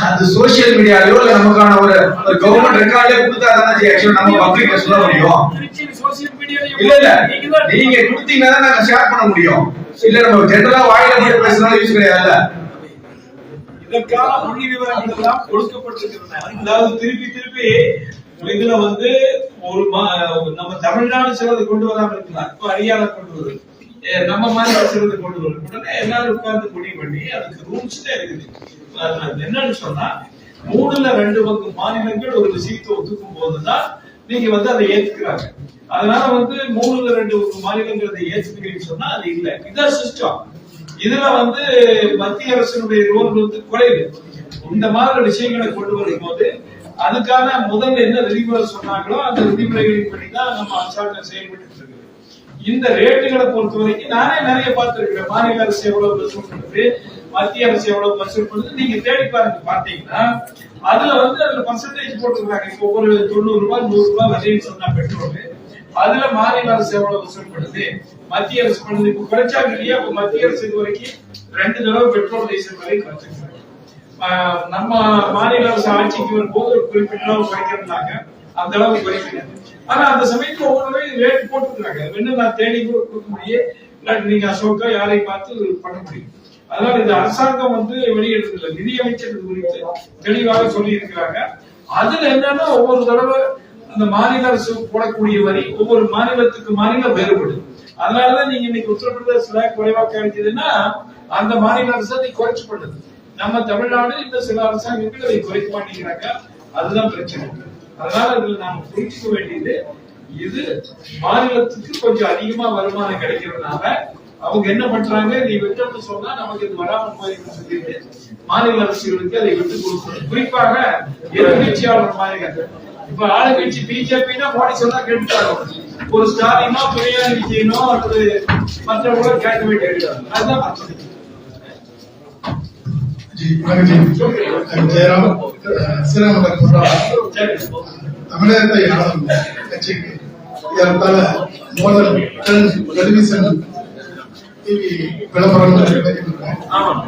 அது சோசியல் மீடியாலயோ இல்ல நமக்கான ஒரு கவர்மெண்ட் ரெக்கார்ட்லயே கொடுத்தா தானே ஆக்சுவலா நம்ம பப்ளிக் சொல்ல முடியும். மீடியால இல்ல இல்ல. நீங்க கொடுத்தீங்கன்னா நாங்க ஷேர் பண்ண முடியும். இல்ல நம்ம ஜெனரலா வாயில மட்டும் பேசினாலும் யூஸ் கிடையாதுல்ல. இதற்கான புள்ளி விவரங்கள் எல்லாம் கொடுக்கப்பட்டிருக்கின்றன. அதாவது திருப்பி திருப்பி இதுல வந்து ஒரு மா- நம்ம தமிழ்நாடு சிலது கொண்டு வராம இருக்கலாம். இப்ப ஹரியானா கொண்டு வருது ஏ, நம்ம மாதிரி சிலது கொண்டு வரும். உடனே எல்லாரும் உட்கார்ந்து முடிவு பண்ணி அதுக்கு ரூல்ஸ் இருக்குது. அது என்னன்னு சொன்னா மூணுல ரெண்டு பங்கு மாநிலங்கள் ஒரு விஷயத்தை ஒத்துக்கும் போதுதான் நீங்க வந்து அதை ஏத்துக்கிறாங்க. அதனால வந்து மூணுல ரெண்டு பங்கு மாநிலங்கள் அதை ஏத்துக்கிறீங்கன்னு சொன்னா அது இல்ல. இதான் சிஸ்டம் இதுல வந்து மத்திய அரசினுடைய ரோல் வந்து குறைவு. இந்த மாதிரி விஷயங்களை கொண்டு வரும்போது அதுக்கான முதல்ல என்ன விதிமுறை சொன்னாங்களோ அந்த விதிமுறைகளின் படி தான் நம்ம அரசாங்கம் செயல்பட்டு இருக்குது. இந்த ரேட்டுகளை பொறுத்த வரைக்கும் நானே நிறைய பார்த்திருக்கிறேன். மாநில அரசு எவ்வளவு வசூல் பண்ணுது மத்திய அரசு எவ்வளவு வசூல் பண்ணுது நீங்க தேடி பாருங்க பாத்தீங்கன்னா அதுல வந்து அதுல பர்சன்டேஜ் போட்டுருக்காங்க. இப்போ ஒரு தொண்ணூறு ரூபாய் நூறு ரூபாய் விலைன்னு சொன்னா பெட்ரோல். அதுல மாநில அரசு எவ்வளவு வசூல் பண்ணுது மத்திய அரசு பண்ணுது. இப்ப குறைச்சாங்க இல்லையா மத்திய அரசு இது வரைக்கும் ரெண்டு தடவை பெட்ரோல் டீசல் வரை குறைச்சிருக்காங்க. நம்ம மாநில அரசு ஆட்சிக்கு வரும்போது ஒரு குறிப்பிட்ட அளவு குறைக்கிறதுனாங்க. அந்த அளவு குறைக்கல. ஆனா அந்த சமயத்துல ஒவ்வொருமே ரேட் போட்டுருக்காங்க வேணும் நான் தேடி கூட கொடுக்க முடியும் இல்லாட்டி நீங்க அசோகா யாரை பார்த்து பண்ண முடியும். அதனால இந்த அரசாங்கம் வந்து வெளியிடுறதுல நிதியமைச்சர் குறித்து தெளிவாக சொல்லி இருக்கிறாங்க அதுல என்னன்னா ஒவ்வொரு தடவை அந்த மாநில அரசு போடக்கூடிய வரி ஒவ்வொரு மாநிலத்துக்கு மாநிலம் வேறுபடும் அதனாலதான் நீங்க இன்னைக்கு உத்தரப்பிரதேச குறைவா கிடைக்குதுன்னா அந்த மாநில அரசு நீ குறைச்சு பண்ணுது நம்ம தமிழ்நாடு இந்த சில அரசாங்கங்கள் அதை குறைக்க மாட்டேங்கிறாங்க. அதுதான் பிரச்சனை. அதனால இதுல நாம புரிஞ்சுக்க வேண்டியது இது மாநிலத்துக்கு கொஞ்சம் அதிகமா வருமானம் கிடைக்கிறதுனால அவங்க என்ன பண்றாங்க? நீ விட்டோம்னு சொன்னா நமக்கு இது வராம போயிருக்குன்னு சொல்லிட்டு மாநில அரசுகளுக்கு அதை விட்டு கொடுக்கணும். குறிப்பாக எதிர்கட்சியாளர் மாதிரி இப்ப ஆளுங்கட்சி பிஜேபினா மோடி சொன்னா கேட்டுட்டாங்க ஒரு ஸ்டாலினோ துணையாளி விஜயனோ அல்லது மற்றவங்களோ கேட்க வேண்டிய அதுதான் பிரச்சனை. ஜெயராம் ஸ்ரீராமன் தமிழகத்தை ஆளும் கட்சிக்கு ஏறத்தாழ மோதல் டெலிவிஷன் டிவி விளம்பரம்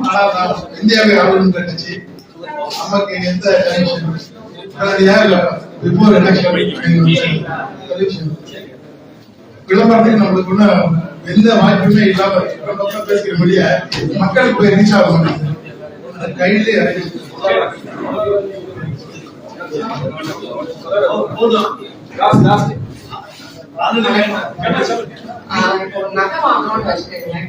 ஆனால் நாம் இந்தியாவை ஆளுகின்ற கட்சி நமக்கு எந்த உடனடியாக பிஃபோர் எலெக்ஷன் விளம்பரத்துக்கு நம்மளுக்கு ஒன்றும் எந்த வாய்ப்புமே இல்லாம ரொம்ப பக்கம் பேசுகிற மொழிய மக்களுக்கு போய் ரீச் ஆக மாட்டேங்குது அந்த கையிலே நகை வாங்கணும்னு வச்சுக்கோங்களேன்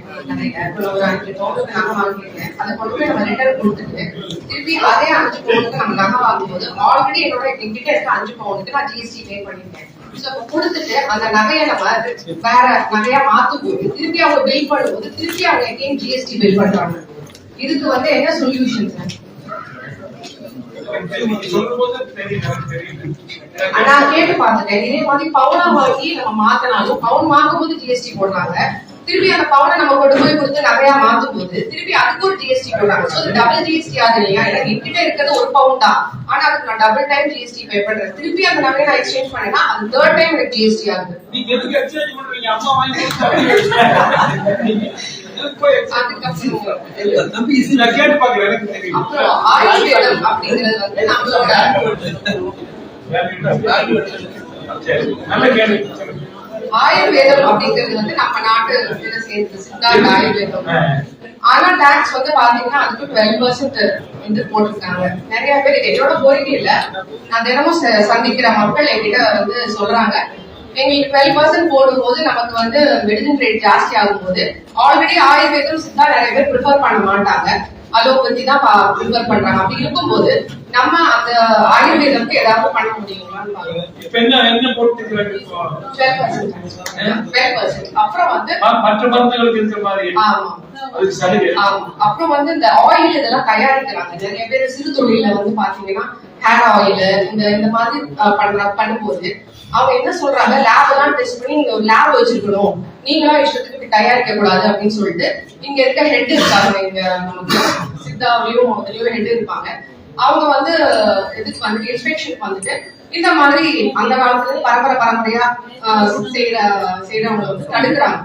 பவுனுக்கு நகை வாங்கிருக்கேன் அதை கொண்டு போய் நம்ம ரிட்டர்ன் கொடுத்துட்டு திருப்பி அதே அஞ்சு பவுனுக்கு நம்ம நகை வாங்கும்போது ஆல்ரெடி என்னோட என்கிட்ட இருக்க அஞ்சு பவுனுக்கு நான் ஜிஎஸ்டி பே பண்ணிருக்கேன் ஸோ இப்போ கொடுத்துட்டு அந்த நகையை நம்ம வேற நகையா மாத்தும் போது திருப்பி அவங்க பில் பண்ணும்போது திருப்பி அவங்க எங்கேயும் ஜிஎஸ்டி பில் பண்றாங்க இதுக்கு வந்து என்ன சொல்யூஷன் சார் நீங்க நான் கேட்டு பார்த்துட்டேன் இதே மாதிரி பவுனா வாங்கி நம்ம மாத்தினாலும் பவுன் வாங்கும்போது ஜிஎஸ்டி போடுறாங்க. திருப்பி அந்த பவுனை நம்ம கொண்டு போய் கொடுத்து நகையா மாத்தும் போது திருப்பி அதுக்கு ஒரு ஜிஎஸ்டி போடுறாங்க. ஸோ டபுள் ஜிஎஸ்டி ஆகுது இல்லையா? எனக்கு என்கிட்ட இருக்கிறது ஒரு பவுன் தான். ஆனா அதுக்கு நான் டபுள் டைம் ஜிஎஸ்டி பே பண்றேன். திருப்பி அந்த நகையை நான் எக்ஸ்சேஞ்ச் பண்ணேன்னா அது தேர்ட் டைம் எனக்கு ஜிஎஸ்டி ஆகுது. ஆயுர்வேதம் அப்படிங்கிறது வந்து நம்ம நாட்டு சேர்ந்து சித்தார்த்த ஆயுர்வேதம். ஆனா டாக்ஸ் வந்து பாத்தீங்கன்னா அதுக்கு டுவெல் பர்சன்ட் வந்து போட்டிருக்காங்க. நிறைய பேர் என்னோட கோரிக்கை இல்ல. நான் தினமும் சந்திக்கிற மக்கள் என்கிட்ட வந்து சொல்றாங்க. எங்களுக்கு டுவெல் பர்சன்ட் போடும்போது நமக்கு வந்து மெடிசன் ரேட் ஜாஸ்தி ஆகும்போது ஆல்ரெடி ஆயுர்வேதம் சித்தா நிறைய பேர் ப்ரிஃபர் பண்ண மாட்டாங்க. அலோபதி தான் ப்ரிஃபர் பண்றாங்க. அப்படி இருக்கும்போது நம்ம அந்த ஆயுர்வேதத்துக்கு ஏதாவது பண்ண முடியுங்களான்னு அப்புறம் வந்து மற்ற மருந்துகளுக்கு இருக்கிற மாதிரி. அப்புறம் வந்து இந்த ஆயில் இதெல்லாம் தயாரிக்கிறாங்க. நிறைய பேர் சிறு தொழில வந்து பாத்தீங்கன்னா ஹேர் ஆயில் இந்த இந்த மாதிரி பண்ற பண்ணும்போது அவங்க என்ன சொல்றாங்க? லேப் எல்லாம் டெஸ்ட் பண்ணி நீங்க ஒரு லேப் வச்சிருக்கணும். நீங்களா இஷ்டத்துக்கு தயாரிக்க கூடாது அப்படின்னு சொல்லிட்டு இங்க இருக்க ஹெட் இருக்காங்க. இங்க நமக்கு சித்தாவிலையும் அதுலயும் ஹெட் இருப்பாங்க. அவங்க வந்து இதுக்கு வந்து இன்ஸ்பெக்ஷனுக்கு வந்துட்டு இந்த மாதிரி அந்த காலத்துல பரம்பரை பரம்பரையா செய்யற செய்யறவங்க வந்து தடுக்கிறாங்க.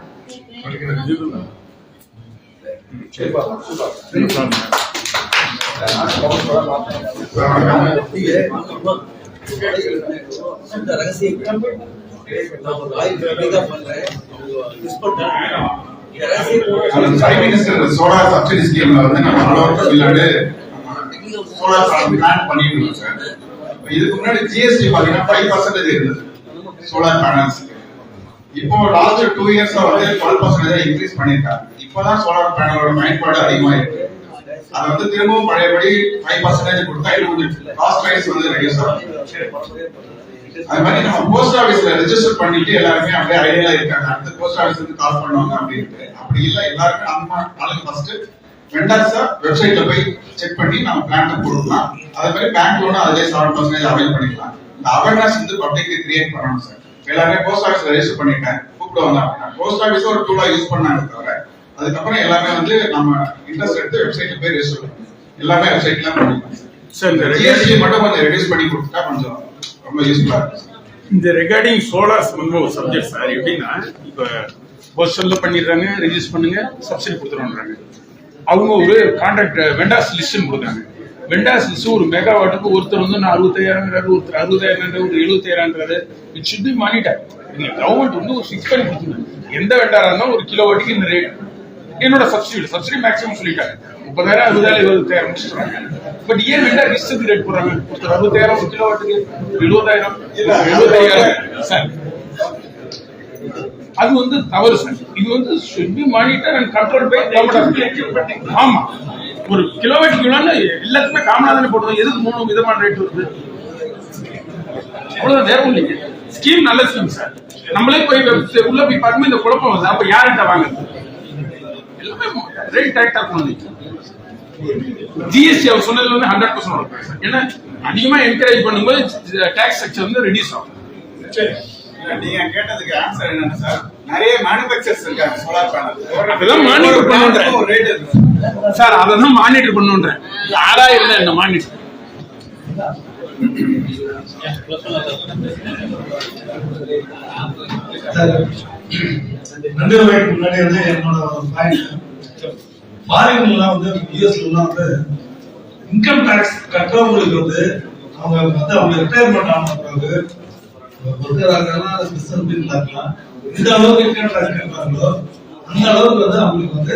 பிரைம் மினிஸ்டர் சோலார் சப்சிடி ஸ்கீம்ல வந்து நம்ம தமிழ்நாடு சோலார் பிளான் பண்ணிட்டு இருக்கோம் சார் இதுக்கு முன்னாடி ஜிஎஸ்டி பாத்தீங்கன்னா ஃபைவ் பர்சன்டேஜ் இருந்தது சோலார் பேனல்ஸ் இப்போ லாஸ்ட் டூ இயர்ஸ்ல வந்து டுவெல் பர்சன்டேஜ் இன்க்ரீஸ் பண்ணிருக்காங்க இப்பதான் சோலார் பேனலோட பயன்பாடு அதிகமாயிருக்கு. அதை வந்து திரும்பவும் பழையபடி ஃபைவ் பர்சன்டேஜ் கொடுத்தா இது கொஞ்சம் காஸ்ட் வைஸ் வந்து ரெடியூஸ் ஆகும். அது மாதிரி நம்ம போஸ்ட் ஆபீஸ்ல ரெஜிஸ்டர் பண்ணிட்டு எல்லாருமே அப்படியே ஐடியா இருக்காங்க. அடுத்த போஸ்ட் ஆபீஸ்ல இருந்து கால் பண்ணுவாங்க அப்படின்ட்டு. அப்படி இல்ல எல்லாருக்கும் நம்ம நாளைக்கு ஃபர்ஸ்ட் வெண்டர்ஸா வெப்சைட்ல போய் செக் பண்ணி நம்ம பிளான் கொடுக்கலாம் அதே மாதிரி பேங்க் லோன் அதிலே செவன் பர்சன்டேஜ் அவைல் பண்ணிக்கலாம். இந்த அவேர்னஸ் வந்து பப்ளிக் கிரியேட் பண்ணணும் சார் எல்லாருமே போஸ்ட் ஆபீஸ்ல ரெஜிஸ்டர் பண்ணிட்டேன் கூப்பிடுவாங்க அப்படின்னா. போஸ்ட் ஆபீஸ் ஒரு டூலா யூஸ் பண்ணாங்க தவிர அதுக்கப்புறம் எல்லாமே வந்து நம்ம இன்ட்ரெஸ்ட் எடுத்து வெப்சைட்ல போய் ரெஜிஸ்டர் பண்ணணும். எல்லாமே வெப்சைட்ல பண்ணிக்கலாம். சார் இந்த ஜிஎஸ்டி மட்டும் கொஞ்சம் ரெடியூஸ் பண்ணி கொடுத்தா கொஞ்சம் ரொம்ப யூஸ்ஃபுல்லா இருக்கும். இந்த ரெகார்டிங் சோலார் வந்து ஒரு சப்ஜெக்ட் சார் எப்படின்னா இப்போ போஸ்டல்ல பண்ணிடுறாங்க ரெஜிஸ்டர் பண்ணுங்க சப்சிடி கொடுத்துருவாங்க அவங்க ஒரு கான்ட்ராக்ட் வெண்டாஸ் லிஸ்ட் கொடுக்குறாங்க. வெண்டாஸ் லிஸ்ட் ஒரு மெகாவாட்டுக்கு ஒருத்தர் வந்து நான் அறுபத்தாயிரங்கிறாரு ஒருத்தர் அறுபதாயிரம் ஒரு எழுபத்தாயிரங்கிறாரு இட் ஷுட் பி மானிட்டர் நீங்க கவர்மெண்ட் வந்து ஒரு ஃபிக்ஸ் பண்ணி கொடுத்துருங்க. எந்த வெண்டாரா இருந்தாலும் ஒரு கிலோ வாட்டுக்கு இந்த ரேட் என்னோட சப்சிடி சப்சிடி மேக்ஸிமம் சொல்லிட்டாங்க முப்பதாயிரம் அறுபதாயிரம் இருபதாயிரம் முடிச்சுறாங்க பட் ஏன் வெண்டார் இஷ்டத்துக்கு ரேட் போடுறாங்க. ஒருத்தர் அறுபதாயிரம் ஒரு கிலோ வாட்டுக்கு எழுபதாயிரம் எழுபதாயிரம். சார் அது வந்து தவறு சார். இது வந்து be monitored and controlled by government. ஆமா. ஒரு கிலோமீட்டர் கிலோன்னு எல்லாத்துக்குமே காமனா தானே போடுறது எதுக்கு மூணு விதமான ரேட் வருது? அவ்வளவுதான் வேற ஒண்ணும் இல்லைங்க. ஸ்கீம் நல்ல ஸ்கீம் சார். நம்மளே போய் உள்ள போய் பார்க்கும்போது இந்த குழப்பம் வருது. அப்ப யார்கிட்ட வாங்குறது? எல்லாமே ரேட் கரெக்டா இருக்கணும் ஜிஎஸ்டி அவர் சொன்னதுல வந்து ஹண்ட்ரட் பர்சன்ட் ஏன்னா அதிகமா என்கரேஜ் பண்ணும்போது டாக்ஸ் ஸ்ட்ரக்சர் வந்து ரெடியூஸ் ஆகும். சரி. நீங்க கேட்டதுக்கு ஆன்சர் என்னன்னா சார் நிறைய மேனுபேக்சர்ஸ் இருக்காங்க சோலார் பேனல் அதெல்லாம் monitor பண்ணுன்றேன். சார் அதெல்லாம் மானிட்டர் பண்ணுன்றேன் யாரா இருந்தா என்ன மானிட்டர் ரெண்டு ரூபாய்க்கு முன்னாடி வந்து என்னோட ஃபாரின்லாம் வந்து யூஎஸ்லாம் வந்து இன்கம் டேக்ஸ் கட்டுறவங்களுக்கு வந்து அவங்க வந்து அவங்க ரிட்டையர்மெண்ட் ஆன பிறகு ஒர்க்கர் ஆகலாம் பிசினஸ் இந்த அளவுக்கு இன்கம் டாக்ஸ் கட்டுறாங்களோ அந்த அளவுக்கு வந்து அவங்களுக்கு வந்து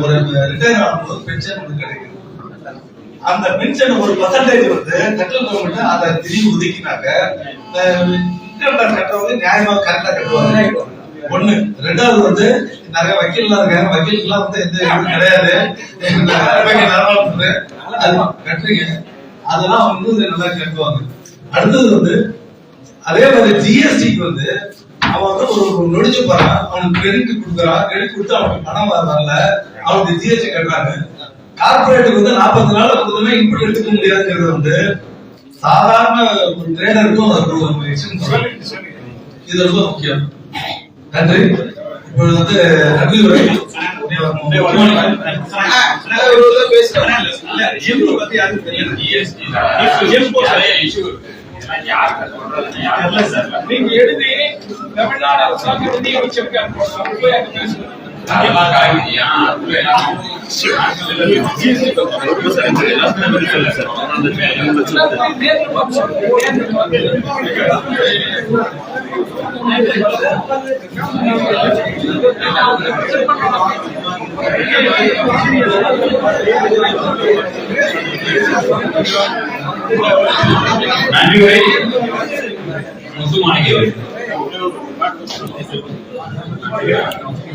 ஒரு ரிட்டையர் ஆகும்போது பென்ஷன் வந்து கிடைக்கும் அந்த பென்ஷன் ஒரு பர்சன்டேஜ் வந்து சென்ட்ரல் கவர்மெண்ட் அதை திரும்பி ஒதுக்கினாக்க இன்கம் டேக்ஸ் கட்டுறவங்க நியாயமா கரெக்டா கட்டுவாங்க. ஒண்ணு. ரெண்டாவது வந்து நிறைய வக்கீல்லாம் இருக்காங்க. வக்கீலுக்குலாம் வந்து எந்த இதுவும் கிடையாது. வக்கீல் கட்டுறீங்க. அதெல்லாம் வந்து நல்லா கட்டுவாங்க. அடுத்தது வந்து அதே மாதிரி ஜிஎஸ்டிக்கு வந்து அவன் வந்து ஒரு நொடிச்சு போறான். அவனுக்கு கிரெடிட் கொடுக்குறான். கிரெடிட் கொடுத்து அவனுக்கு பணம் வரனால அவனுக்கு ஜிஎஸ்டி கட்டுறாங்க. கார்பரேட்டுக்கு வந்து நாற்பத்தி நாள் கொடுத்தோம்னா இன்புட் எடுத்துக்க முடியாதுங்கிறது வந்து சாதாரண ஒரு ட்ரேடருக்கும் அது ஒரு விஷயம் இது ரொம்ப முக்கியம். நன்றி. இப்பொழுது வந்து உரை. நீங்க எழுதி தமிழ்நாடு அரசாங்க நியமிச்சிருக்காங்க அவங்க போய் அங்க பேசுங்க அதெல்லாம் காய்கறியா